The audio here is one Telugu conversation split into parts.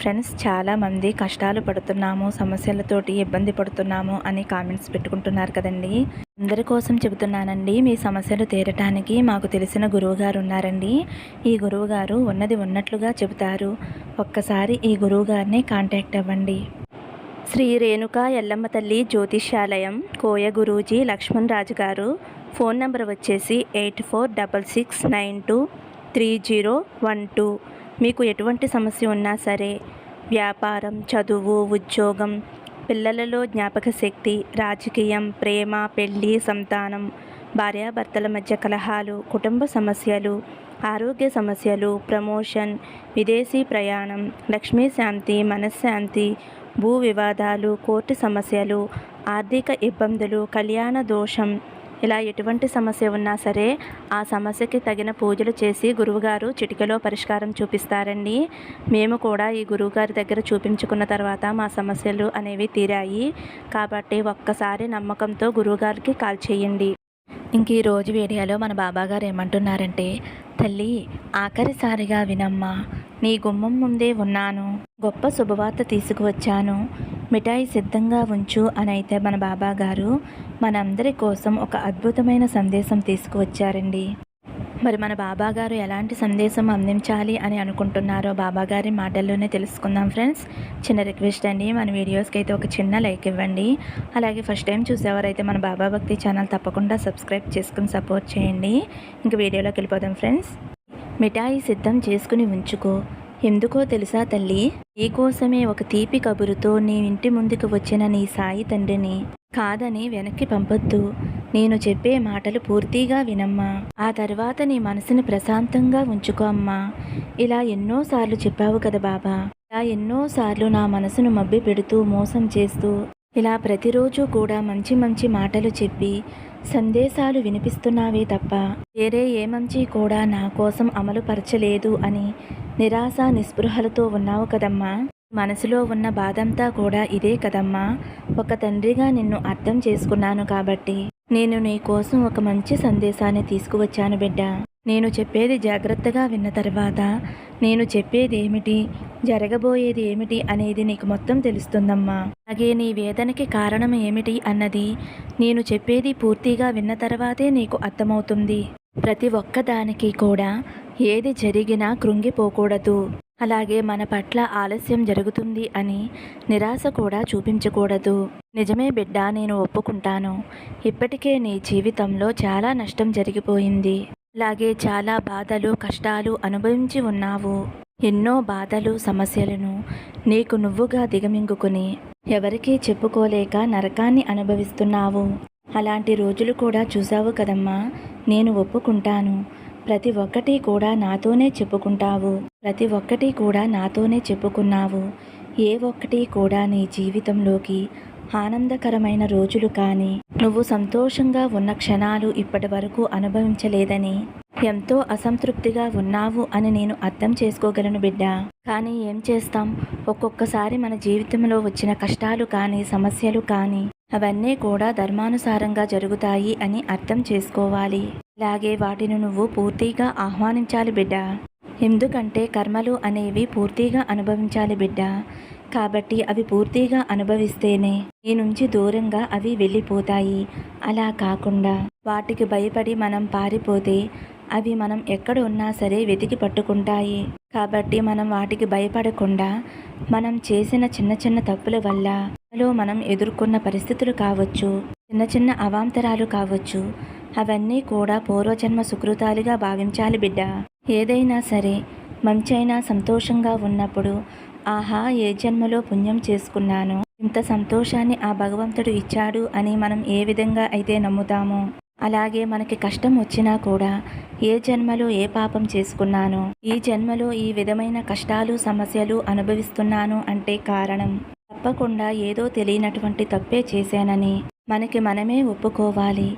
ఫ్రెండ్స్ చాలామంది కష్టాలు పడుతున్నాము సమస్యలతోటి ఇబ్బంది పడుతున్నాము అని కామెంట్స్ పెట్టుకుంటున్నారు కదండి. అందరి కోసం చెబుతున్నానండి మీ సమస్యలు తీరటానికి మాకు తెలిసిన గురువుగారు ఉన్నారండి. ఈ గురువుగారు ఉన్నది ఉన్నట్లుగా చెబుతారు. ఒక్కసారి ఈ గురువుగారిని కాంటాక్ట్ అవ్వండి. శ్రీ రేణుక ఎల్లమ్మ తల్లి జ్యోతిష్యాలయం కోయ గురూజీ లక్ష్మణ్ రాజు గారు ఫోన్ నంబర్ వచ్చేసి eight four double six nine two three zero one two. మీకు ఎటువంటి సమస్య ఉన్నా సరే వ్యాపారం చదువు ఉద్యోగం పిల్లలలో జ్ఞాపక శక్తి రాజకీయం ప్రేమ పెళ్ళి సంతానం భార్యాభర్తల మధ్య కలహాలు కుటుంబ సమస్యలు ఆరోగ్య సమస్యలు ప్రమోషన్ విదేశీ ప్రయాణం లక్ష్మీ శాంతి మనశ్శాంతి భూ వివాదాలు కోర్టు సమస్యలు ఆర్థిక ఇబ్బందులు కళ్యాణ దోషం ఇలా ఎటువంటి సమస్య ఉన్నా సరే ఆ సమస్యకి తగిన పూజలు చేసి గురువుగారు చిటికలో పరిష్కారం చూపిస్తారండి. మేము కూడా ఈ గురువుగారి దగ్గర చూపించుకున్న తర్వాత మా సమస్యలు అనేవి తీరాయి. కాబట్టి ఒక్కసారి నమ్మకంతో గురువుగారికి కాల్ చేయండి. ఇంక ఈ రోజు వీడియోలో మన బాబాగారు ఏమంటున్నారంటే తల్లి ఆఖరిసారిగా వినమ్మా. నీ గుమ్మం ముందే ఉన్నాను. గొప్ప శుభవార్త తీసుకువచ్చాను. మిఠాయి సిద్ధంగా ఉంచు అని అయితే మన బాబా గారు మనందరి కోసం ఒక అద్భుతమైన సందేశం తీసుకువచ్చారండి. మరి మన బాబా గారు ఎలాంటి సందేశం అందించాలి అని అనుకుంటున్నారో బాబా గారి మాటల్లోనే తెలుసుకుందాం ఫ్రెండ్స్. చిన్న రిక్వెస్ట్ అండి మన వీడియోస్కి అయితే ఒక చిన్న లైక్ ఇవ్వండి. అలాగే ఫస్ట్ టైం చూసేవారైతే మన బాబా భక్తి ఛానల్ తప్పకుండా సబ్స్క్రైబ్ చేసుకుని సపోర్ట్ చేయండి. ఇంక వీడియోలోకి వెళ్ళిపోదాం ఫ్రెండ్స్. మిఠాయి సిద్ధం చేసుకుని ఉంచుకో. ఎందుకో తెలుసా తల్లి? నీకోసమే ఒక తీపి కబురుతో నీ ఇంటి ముందుకు వచ్చిన నీ సాయి తండ్రిని కాదని వెనక్కి పంపొద్దు. నేను చెప్పే మాటలు పూర్తిగా వినమ్మా. ఆ తర్వాత నీ మనసుని ప్రశాంతంగా ఉంచుకో అమ్మా. ఇలా ఎన్నోసార్లు చెప్పావు కదా బాబా. ఇలా ఎన్నోసార్లు నా మనసును మబ్బి పెడుతూ మోసం చేస్తూ ఇలా ప్రతిరోజు కూడా మంచి మంచి మాటలు చెప్పి సందేశాలు వినిపిస్తున్నావే తప్ప వేరే ఏ మంచి కూడా నా కోసం అమలు పరచలేదు అని నిరాశ నిస్పృహలతో ఉన్నావు కదమ్మా. మనసులో ఉన్న బాధంతా కూడా ఇదే కదమ్మా. ఒక తండ్రిగా నిన్ను అర్థం చేసుకున్నాను కాబట్టి నేను నీ కోసం ఒక మంచి సందేశాన్ని తీసుకువచ్చాను బిడ్డ. నేను చెప్పేది జాగ్రత్తగా విన్న తర్వాత నేను చెప్పేది ఏమిటి జరగబోయేది ఏమిటి అనేది నీకు మొత్తం తెలుస్తుందమ్మా. అలాగే నీ వేదనకి కారణం ఏమిటి అన్నది నేను చెప్పేది పూర్తిగా విన్న తర్వాతే నీకు అర్థమవుతుంది. ప్రతి ఒక్కదానికి కూడా ఏది జరిగినా కృంగిపోకూడదు. అలాగే మన పట్ల ఆలస్యం జరుగుతుంది అని నిరాశ కూడా చూపించకూడదు. నిజమే బిడ్డ నేను ఒప్పుకుంటాను. ఇప్పటికే నీ జీవితంలో చాలా నష్టం జరిగిపోయింది. అలాగే చాలా బాధలు కష్టాలు అనుభవించి ఉన్నావు. ఎన్నో బాధలు సమస్యలను నీకు నువ్వుగా దిగమింగుకుని ఎవరికీ చెప్పుకోలేక నరకాన్ని అనుభవిస్తున్నావు. అలాంటి రోజులు కూడా చూసావు కదమ్మా. నేను ఒప్పుకుంటాను. ప్రతి ఒక్కటి కూడా నాతోనే చెప్పుకుంటావు. ప్రతి ఒక్కటి కూడా నాతోనే చెప్పుకున్నావు. ఏ ఒక్కటి కూడా నీ జీవితంలోకి ఆనందకరమైన రోజులు కానీ నువ్వు సంతోషంగా ఉన్న క్షణాలు ఇప్పటి వరకు అనుభవించలేదని ఎంతో అసంతృప్తిగా ఉన్నావు అని నేను అర్థం చేసుకోగలను బిడ్డ. కానీ ఏం చేస్తాం? ఒక్కొక్కసారి మన జీవితంలో వచ్చిన కష్టాలు కానీ సమస్యలు కానీ అవన్నీ కూడా ధర్మానుసారంగా జరుగుతాయి అని అర్థం చేసుకోవాలి. అలాగే వాటిని నువ్వు పూర్తిగా ఆహ్వానించాలి బిడ్డ. ఎందుకంటే కర్మలు అనేవి పూర్తిగా అనుభవించాలి బిడ్డ. కాబట్టి అవి పూర్తిగా అనుభవిస్తేనే ఈ నుంచి దూరంగా అవి వెళ్ళిపోతాయి. అలా కాకుండా వాటికి భయపడి మనం పారిపోతే అవి మనం ఎక్కడ ఉన్నా సరే వెతికి పట్టుకుంటాయి. కాబట్టి మనం వాటికి భయపడకుండా మనం చేసిన చిన్న చిన్న తప్పుల వల్ల లో మనం ఎదుర్కొన్న పరిస్థితులు కావచ్చు చిన్న చిన్న అవాంతరాలు కావచ్చు అవన్నీ కూడా పూర్వజన్మ సుకృతాలుగా భావించాలి బిడ్డ. ఏదైనా సరే మంచైనా సంతోషంగా ఉన్నప్పుడు ఆహా ఏ జన్మలో పుణ్యం చేసుకున్నాను ఇంత సంతోషాన్ని ఆ భగవంతుడు ఇచ్చాడు అని మనం ఏ విధంగా అయితే నమ్ముతామో. అలాగే మనకి కష్టం వచ్చినా కూడా ఏ జన్మలో ఏ పాపం చేసుకున్నానో ఈ జన్మలో ఈ విధమైన కష్టాలు సమస్యలు అనుభవిస్తున్నాను అంటే కారణం. తప్పకుండా ఏదో తెలియనటువంటి తప్పే చేశానని మనకి మనమే ఒప్పుకోవాలి.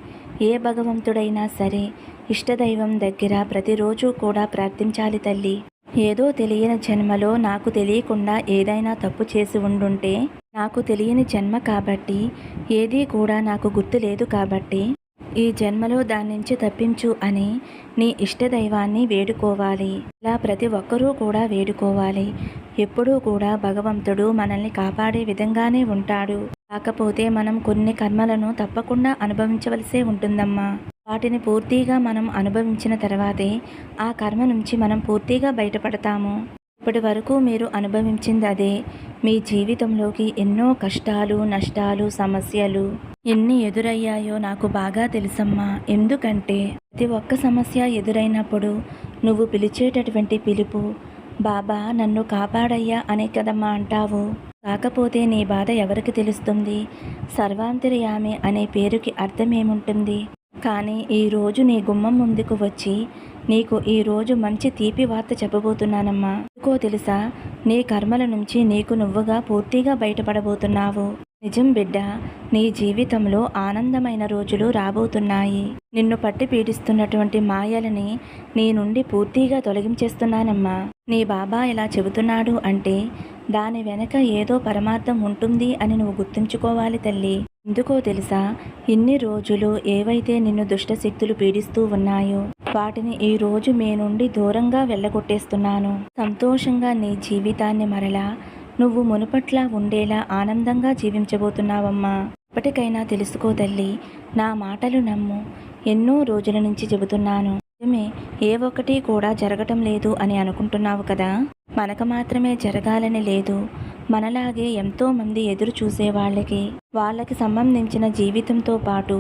ఏ భగవంతుడైనా సరే ఇష్టదైవం దగ్గర ప్రతిరోజు కూడా ప్రార్థించాలి తల్లి. ఏదో తెలియని జన్మలో నాకు తెలియకుండా ఏదైనా తప్పు చేసి ఉండుంటే నాకు తెలియని జన్మ కాబట్టి ఏదీ కూడా నాకు గుర్తు లేదు కాబట్టి ఈ జన్మలో దాని నుంచి తప్పించు అని నీ ఇష్టదైవాన్ని వేడుకోవాలి. ఇలా ప్రతి ఒక్కరూ కూడా వేడుకోవాలి. ఎప్పుడూ కూడా భగవంతుడు మనల్ని కాపాడే విధంగానే ఉంటాడు. కాకపోతే మనం కొన్ని కర్మలను తప్పకుండా అనుభవించవలసే ఉంటుందమ్మా. వాటిని పూర్తిగా మనం అనుభవించిన తర్వాతే ఆ కర్మ నుంచి మనం పూర్తిగా బయటపడతాము. ఇప్పటి వరకు మీరు అనుభవించింది అదే మీ జీవితంలోకి ఎన్నో కష్టాలు నష్టాలు సమస్యలు ఎన్ని ఎదురయ్యాయో నాకు బాగా తెలుసమ్మా. ఎందుకంటే ప్రతి ఒక్క సమస్య ఎదురైనప్పుడు నువ్వు పిలిచేటటువంటి పిలుపు బాబా నన్ను కాపాడయ్యా అనే కదమ్మా అంటావు. కాకపోతే నీ బాధ ఎవరికి తెలుస్తుంది? సర్వాంతర్యామి అనే పేరుకి అర్థమేముంటుంది? కానీ ఈరోజు నీ గుమ్మం ముందుకు వచ్చి నీకు ఈరోజు మంచి తీపి వార్త చెప్పబోతున్నానమ్మా. ఎందుకో తెలుసా? నీ కర్మల నుంచి నీకు నువ్వుగా పూర్తిగా బయటపడబోతున్నావు. నిజం బిడ్డ నీ జీవితంలో ఆనందమైన రోజులు రాబోతున్నాయి. నిన్ను పట్టి పీడిస్తున్నటువంటి మాయలని నీ నుండి పూర్తిగా తొలగించేస్తున్నానమ్మా. నీ బాబా ఇలా చెబుతున్నాడు అంటే దాని వెనక ఏదో పరమార్థం ఉంటుంది అని నువ్వు గుర్తుంచుకోవాలి తల్లి. ఎందుకో తెలుసా? ఇన్ని రోజులు ఏవైతే నిన్ను దుష్టశక్తులు పీడిస్తూ ఉన్నాయో వాటిని ఈ రోజు మీ నుండి దూరంగా వెళ్ళగొట్టేస్తున్నాను. సంతోషంగా నీ జీవితాన్ని మరలా నువ్వు మునుపట్లా ఉండేలా ఆనందంగా జీవించబోతున్నావమ్మా. ఇప్పటికైనా తెలుసుకో తల్లి నా మాటలు నమ్ము. ఎన్నో రోజుల నుంచి చెబుతున్నాను. నిజమే ఏ ఒక్కటి కూడా జరగటం లేదు అని అనుకుంటున్నావు కదా? మనకు మాత్రమే జరగాలని లేదు. మనలాగే ఎంతో మంది ఎదురు చూసే వాళ్ళకి వాళ్ళకి సంబంధించిన జీవితంతో పాటు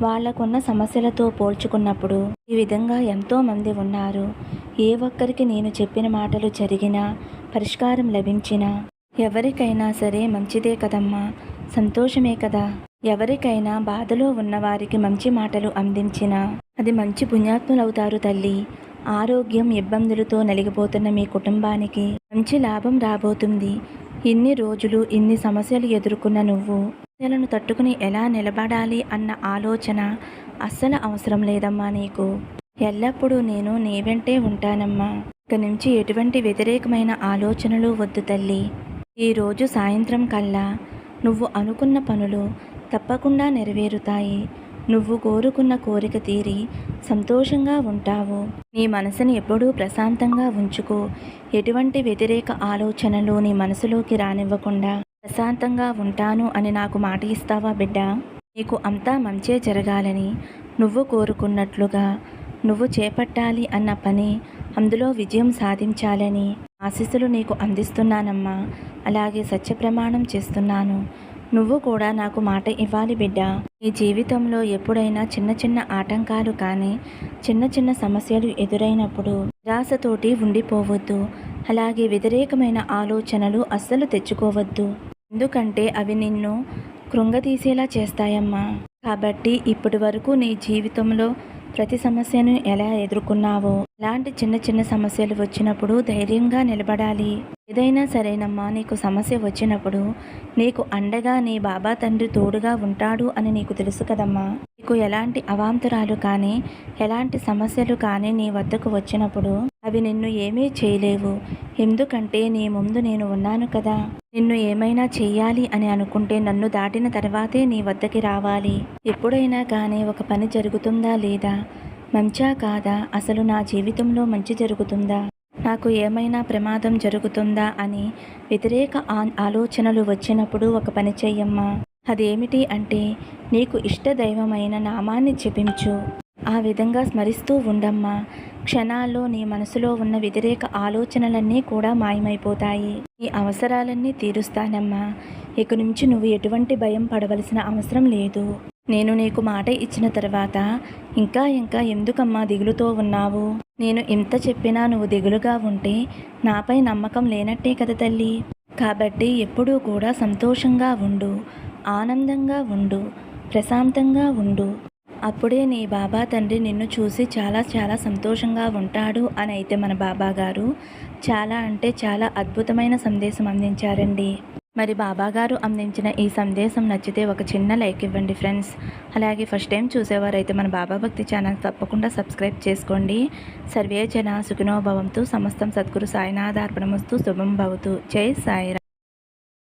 వాళ్ళకున్న సమస్యలతో పోల్చుకున్నప్పుడు ఈ విధంగా ఎంతోమంది ఉన్నారు. ఏ ఒక్కరికి నేను చెప్పిన మాటలు జరిగినా పరిష్కారం లభించినా ఎవరికైనా సరే మంచిదే కదమ్మా సంతోషమే కదా. ఎవరికైనా బాధలో ఉన్నవారికి మంచి మాటలు అందించినా అది మంచి పుణ్యాత్ములవుతారు తల్లి. ఆరోగ్యం ఇబ్బందులతో నలిగిపోతున్న మీ కుటుంబానికి మంచి లాభం రాబోతుంది. ఇన్ని రోజులు ఇన్ని సమస్యలు ఎదుర్కొన్న నువ్వు సమస్యలను తట్టుకుని ఎలా నిలబడాలి అన్న ఆలోచన అస్సలు అవసరం లేదమ్మా నీకు. ఎల్లప్పుడూ నేను నీ వెంటే ఉంటానమ్మా. ఇక నుంచి ఎటువంటి వ్యతిరేకమైన ఆలోచనలు వద్దు తల్లి. ఈరోజు సాయంత్రం కల్లా నువ్వు అనుకున్న పనులు తప్పకుండా నెరవేరుతాయి. నువ్వు కోరుకున్న కోరిక తీరి సంతోషంగా ఉంటావు. నీ మనసుని ఎప్పుడూ ప్రశాంతంగా ఉంచుకో. ఎటువంటి వ్యతిరేక ఆలోచనలు నీ మనసులోకి రానివ్వకుండా. ప్రశాంతంగా ఉంటాను అని నాకు మాట ఇస్తావా బిడ్డ? నీకు అంతా మంచే జరగాలని నువ్వు కోరుకున్నట్లుగా నువ్వు చేపట్టాలి అన్న పని అందులో విజయం సాధించాలని ఆశీస్సులు నీకు అందిస్తున్నానమ్మా. అలాగే సత్య ప్రమాణం చేస్తున్నాను. నువ్వు కూడా నాకు మాట ఇవ్వాలి బిడ్డ. ఈ జీవితంలో ఎప్పుడైనా చిన్న చిన్న ఆటంకాలు కానీ చిన్న చిన్న సమస్యలు ఎదురైనప్పుడు నిరాశతోటి ఉండిపోవద్దు. అలాగే వ్యతిరేకమైన ఆలోచనలు అస్సలు తెచ్చుకోవద్దు. ఎందుకంటే అవి నిన్ను కృంగతీసేలా చేస్తాయమ్మా. కాబట్టి ఇప్పటి వరకు నీ జీవితంలో ప్రతి సమస్యను ఎలా ఎదుర్కొన్నావో ఇలాంటి చిన్న చిన్న సమస్యలు వచ్చినప్పుడు ధైర్యంగా నిలబడాలి. ఏదైనా సరేనమ్మా నీకు సమస్య వచ్చినప్పుడు నీకు అండగా నీ బాబా తండ్రి తోడుగా ఉంటాడు అని నీకు తెలుసు కదమ్మా. నీకు ఎలాంటి అవాంతరాలు కానీ ఎలాంటి సమస్యలు కానీ నీ వద్దకు వచ్చినప్పుడు అవి నిన్ను ఏమీ చేయలేవు. ఎందుకంటే నీ ముందు నేను ఉన్నాను కదా. నిన్ను ఏమైనా చెయ్యాలి అని అనుకుంటే నన్ను దాటిన తర్వాతే నీ వద్దకి రావాలి. ఎప్పుడైనా కానీ ఒక పని జరుగుతుందా లేదా? మంచా కాదా? అసలు నా జీవితంలో మంచి జరుగుతుందా? నాకు ఏమైనా ప్రమాదం జరుగుతుందా? అని వ్యతిరేక ఆ- ఆలోచనలు వచ్చినప్పుడు ఒక పని చెయ్యమ్మా. అదేమిటి అంటే నీకు ఇష్టదైవమైన నామాన్ని జపించు. ఆ విధంగా స్మరిస్తూ ఉండమ్మా క్షణాల్లో నీ మనసులో ఉన్న వ్యతిరేక ఆలోచనలన్నీ కూడా మాయమైపోతాయి. నీ అవసరాలన్నీ తీరుస్తానమ్మా. ఇక నుంచి నువ్వు ఎటువంటి భయం పడవలసిన అవసరం లేదు. నేను నీకు మాట ఇచ్చిన తర్వాత ఇంకా ఇంకా ఎందుకమ్మా దిగులుతో ఉన్నావు? నేను ఎంత చెప్పినా నువ్వు దిగులుగా ఉంటే నాపై నమ్మకం లేనట్టే కదా తల్లి. కాబట్టి ఎప్పుడూ కూడా సంతోషంగా ఉండు ఆనందంగా ఉండు ప్రశాంతంగా ఉండు. అప్పుడే నీ బాబా తండ్రి నిన్ను చూసి చాలా చాలా సంతోషంగా ఉంటాడు అని అయితే మన బాబా గారు చాలా అంటే చాలా అద్భుతమైన సందేశం అందించారండి. మరి బాబా గారు అందించిన ఈ సందేశం నచ్చితే ఒక చిన్న లైక్ ఇవ్వండి ఫ్రెండ్స్. అలాగే ఫస్ట్ టైం చూసేవారైతే మన బాబా భక్తి ఛానల్ తప్పకుండా సబ్స్క్రైబ్ చేసుకోండి. సర్వే జన సుఖినోభవంతు సమస్తం సద్గురు సాయినాథార్పణమస్తు శుభం భవతు. జై సాయిరా